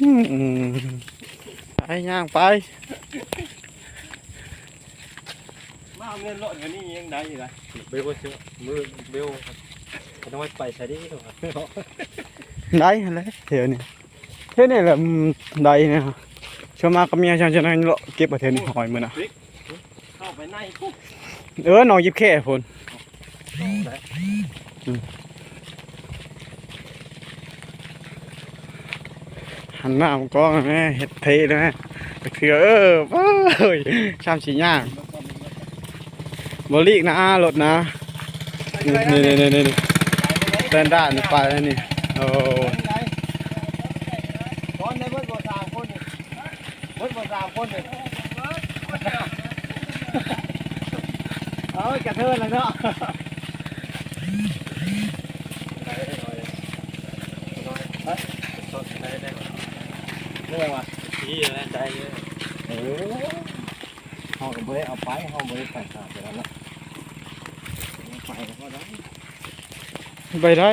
อืมไปย่างไปมาเอาเงินรถกันนี่ยังได้อยู่เลยเบลเชื่อมือเบลก็ต้องไปใส่ดีถูกครับได้อะไรเที่ยวนี่เที่ยวนี่แหละอืมได้เนี่ยชาวมากับเมียฉันจะนั่งเลาะเก็บประเทศนี่หอยมือนะเข้าไปในปุ๊บเออน้องยิบแค่พน หันหน้ามันก็แม่เฮ็ดเทเลยแม่ตะเคือเออว้ายชามสีย่างบริกนะรถนะนี่นี่นี่นี่นี่เต้นด้านนี่ไปแล้วนี่โอ้ตอนในเบิดบ่สามคนนี่เบิดบ่สามคนนี่เอาไว้กระเทินแล้วเนาะ เรื่องว่ะดีนะใจเยอะเออเฮาก็บ่ได้เอาไปเฮาบ่ได้ไปขาดไปแล้วไปก็ได้ไปได้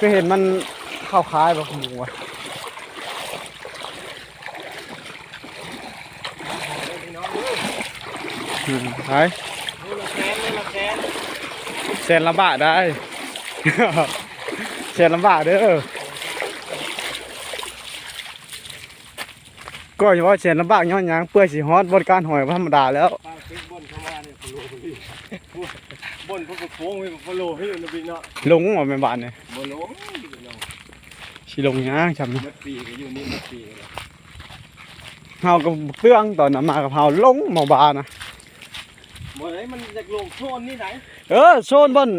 ก็เห็นมันเข้าคล้ายแบบหมูอะไปแสนละแสนเส้นลำบากได้เส้นลำบากเด้อ ก็เฉพาะเส้นลำบากย้อนยังเปื่อยสีฮอตบนการหอยธรรมดาแล้วปางติ๊กบนเข้ามาเนี่ยพะโลพี่บนพวกโค้งไปพโลให้ยนะพี่เนาะลงออกไปบ้านเนี่ยบนลงพี่น้องสิลงยังจำมัดปีก็อยู่นี่มัดปีเฮาก็เตื้องตอนนั้นมากับเฮาลงหมอบานะบ่ไหนมันอยากลงโซนนี่ไหนเออโซนบน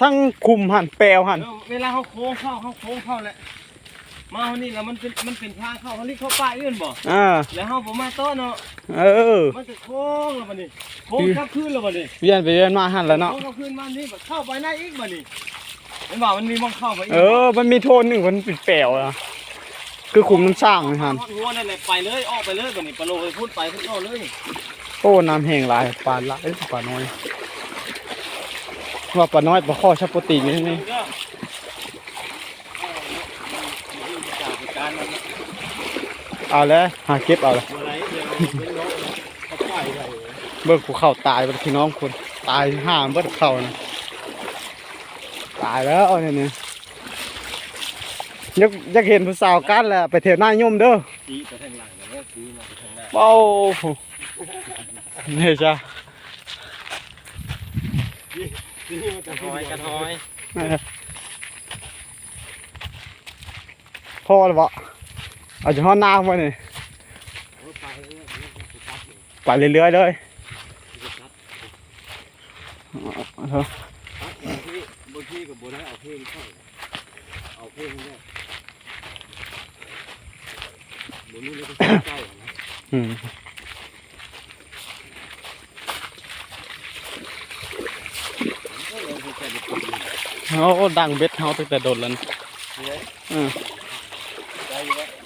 ทั้งคุมหันแปลวหันเวลาเขาโค้งเข้าเขาโค้งเข้าแหละ มาวันนี้แล้วมันเป็นมันเป็นทางเข้าเขาเรียกเข้าป้ายอื่นบ่อ่าแล้วเขาผมมาโต้นเนาะเออมันจะโค้งแล้วบัดนี้โค้งกลับคืนแล้วบัดนี้เวียนไปเวียนมาหันแล้วเนาะโค้งกลับคืนมานี่บัดเข้าไปได้อีกบัดนี้เห็นบ่มันมีมองเข้าไปอีกเออ มันมีโทนหนึ่งมันเป็นแปลวอะคือคุมน้ำสร้างเลยฮันหัวนั่นแหละไปเลยออกไปเลยบัดนี้ปะโลไปพูดไปพูดโอ้เลยโอ้น้ำแห้งหลายปลาหลายปลาน้อยว่าปลาน้อยปลาข้อชับโปรตีนนี่นี่ ก็จากการมัน เอาแล้วหาเก็บเอาเลยอะไรเดี๋ยวเป็นน้องเขาปล่อยไปเบิ่งภูเขาตายเป็นพี่น้องคนตายห้ามเบิ่งเขานะตายแล้วเนี่ยนี่อยากอยากเห็นผู้สาวกันแหละไปเที่ยวหน้าย่มเด้อตีไปทางหลังแล้วตีมาไปทางหน้าเป้าเนี่ยจ้ะตีมาแต่กระท้อยกระท้อยพ่อหรือ เปล่าเอาจะห้อน้ำไว้นี่ไปเรื่อยไปเรื่อยๆเลยๆครับบางทีบางทีกับโบได้เอาเพลงเข้าเอาเพลงเนี่ยเดี๋ยวนี้เราก็ใกล้นะอืมก็เลยจะไปดูเขาดังเบ็ดเขาตั้งแต่โดนแล้วนะเลยอืมได้อยู่แล้ว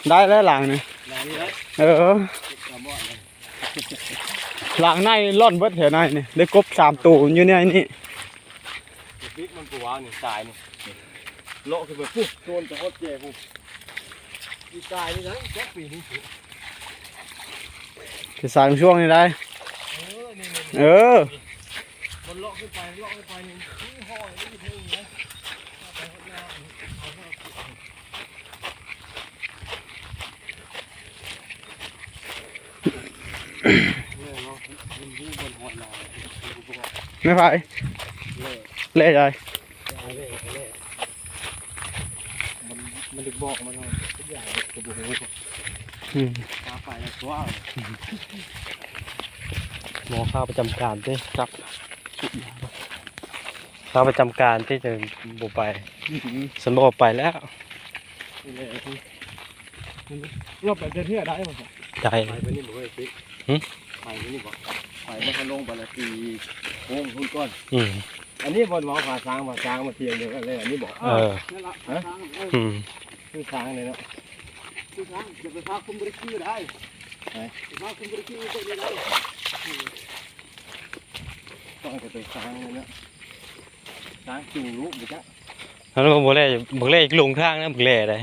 ได้แล้วหลังนี่นานนี้แล้วเออกระบอกเลยหลังในร่อนเบิดแถวในนี่ได้กบสามตัวอยู่เนี่ยนี่พริกมันกูว้าวนี่ตายนี่โลกคือแบบปุ๊บโดนจะฮอดเจ๊ปุ๊บอีตายนี่นะแค่ปีนี้สิจะสายช่วงนี้ได้เออนี่นี่เออมันเลาะขึ้นไปเลาะขึ้นไปนี่ทิ้งห้อยไม่มีเท่านี้นะเอาไปข้างหน้าเอาเข้าเนี่ยเนาะมันยิ่งบนหอยลายมันก็บอก ไม่ไปเล่เละใจเอาเล่เอาเล่มันมันดึกบอกมันเอาทุกอย่างกระดูกอืมตาไปแล้วตัวหมอข้าประจำการที่ครับข้าประจำการที่จะบุไปสมบอกไปแล้วนี่เลยที่เราไปเที่ยวได้ไหมใจไป ไปนี่บอกให้ปิ๊กหึไปไปนี่บอกไปแล้วเขาลงไปละตีโค้งหุ่นก้อน อืมอันนี้บนหมอผ่าช้างผ่าช้างมาเทียงเดียวกันเลยอันนี้บอกเออนั่นละฮะอืมคือช้างเลยเนาะคือทางจะไปพาคุมบริคีได้ไปพาคุมบริคีก็ได้ต้องจะไปช้างเลยเนาะช้างจูงลูกไปจ้ะแล้วมันบ่แล่บ่แล่อีกลงทางนะบ่แล่ได้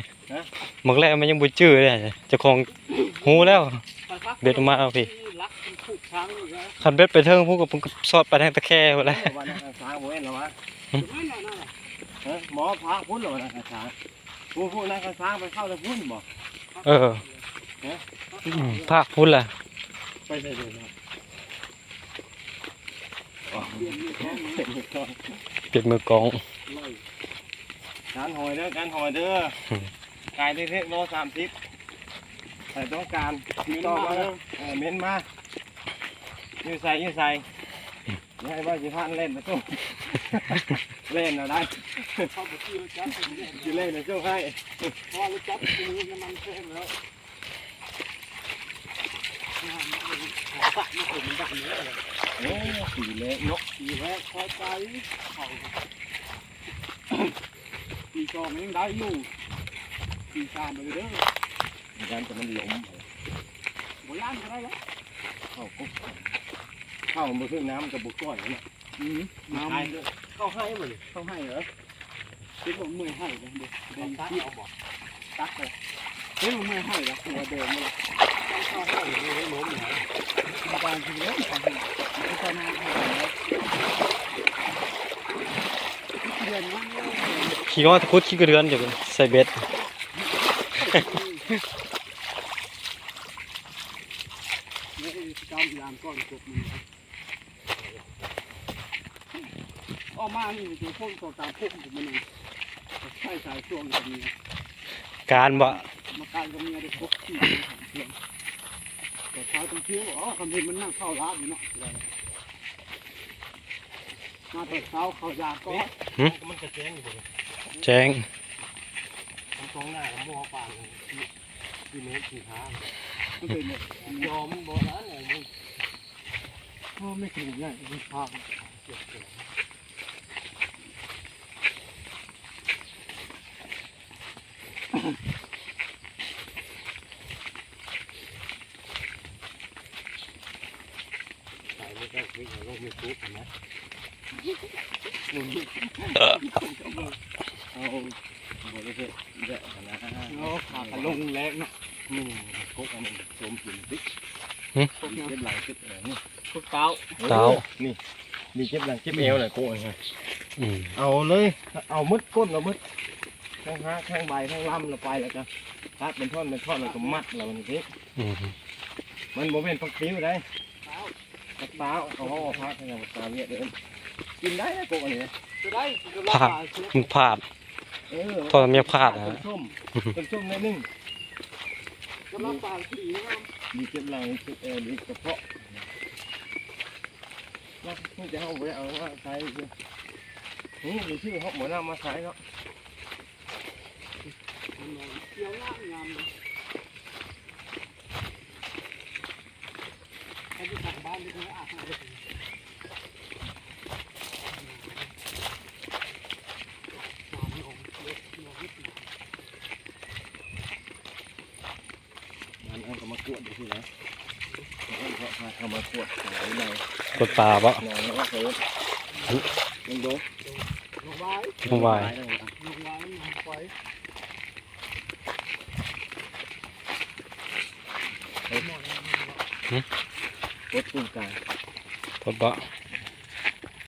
บ่แล่มันยังบ่จื้อเลยเจ้าของ ฮู้แล้วเบ็ดออกมาเอาพี่รักมันผูกช้างอยู่นะคันเบ็ดไปเทิงพวกกับผมก็สอดไปทางตะแคร่พุ่นแหละวันนั้นสางโว้ยเหรอวะนั่นน่ะนั่นน่ะฮะหมอพาพุ่นเหรอนะกระสางผู้ผู้นักกระสางไปเข้าแล้วพุ่นบ่เอออืมภาคพุ่นล่ะไปได้เลยนะเปลี่ยนมีแค่นี้เสร็จก่อนเปลี่ยนมือกองเลยการหอยเด้อการหอยเด้ออืมกายได้เทคโลสามสิบ ใส่ต้องการติดต่อมาเด้อเออเม้นมาอยู่ใส่อยู่ใส่อยังไงว่าจะพานเล่นนะจุ๊เล่นเอาได้เข้าไปที่รถจักรเป็นเรื่องจะเล่นนะจุ๊ให้เพราะว่ารถจักรคือน้ำมันแพงแล้วงานมันตักมาถึงดังนี้เลยโอ้สีเล็กนกปีแรกพอใจเขาปีสองยังได้อยู่ปีสามไปเลยเด้อ ยันแต่มันหลมโบราณก็ได้แล้วเข้ากุ๊บเข้ามาขึ้นน้ำกับบุกก้อยเนี่ยอืมน้ตายเลยเข้าให้หมดเลยำเขาให้เหรอคิดว่าเมื่อยให้เลยเด็กเด็กที่เอาบอกตักเลยเฮ้ยมันเมื่อยให้แล้วตัวเดิมมาเลยเข้าให้เลยล้มเลยมาบานทีเดียวทำให้ไม่ใช่นานให้เลยเดือนนั้นเลยขี่ว่าตะคุดขี่กระเดือนอยู่ใส่เบ็ด นี่จำยามก้ อนกบมันออกมานี่คือพวกตัวตามพวกผมมันเองใช่สายช่วงกับเมียการบ่มาการกับเมียได้พบที่เพียงแต่เช้าตรงคิ้วอ๋อคำเห็นมันนั่งเข้าร้านอยู่เนาะมาแต่เช้าเขายาก็มันกระเจ๊งอยู่เลยแจ้งตรงหน้ามันบ่อปากที่เมตรสี่ห้ามันเป็นยอมบ่ร้านเลย มันพ่ไม่ถึงง่ยมันพาใส่ไม่ได้วิ่งลงยูทูบนะเอาบริเวณเยอะนาดนั้นโอ้ขาลงแรงเนาะนี่กุ๊กอันนี้สมกินติ๊ก พวกนี้เจ็บหลังเจ็บเอวนี่พวกเต้าเต้านี่นี่เจ็บหลังเจ็บเอวเลยกุ๊กอันนี้อืมเอาเลย เอามืดก้นเอามืดทั้งห้าทั้งใบทั้งลำเราไปแล้วก็ตัดเป็นท่อนเป็นท่อนแล้วก็มัดแล้วมันนี้อืมมันโมเป็นปักติ้วได้ปักเต้าเขาเอาพักให้ปักตาเวียดเดินกินได้นะกุ๊กอันนี้จะได้จะพลาดมันพลาดเออตอนเมียพลาดเป็นะนส้มเป็นส้มนิดนึง จะรับปลาสีนะครับมีเจ็บหลังเจ็บเอวมีกระเพาะแล้วพวกจะเอาไปเอาว่าใช้คือนี่มีชื่อเขาหมดน้ำมาใช้เนาะเกี่ยวงามงามเลยให้ที่สั่งบ้านที่เขาอาบน้ำเลย มันเอาเขามากวดดูสินะเขาเอาพาเขามากวดหายในกดปลาบ่หนองแล้วก็เขามันโดลงไว้ลงไว้ลงไว้ลงไว้กดตรงกลางกดบ่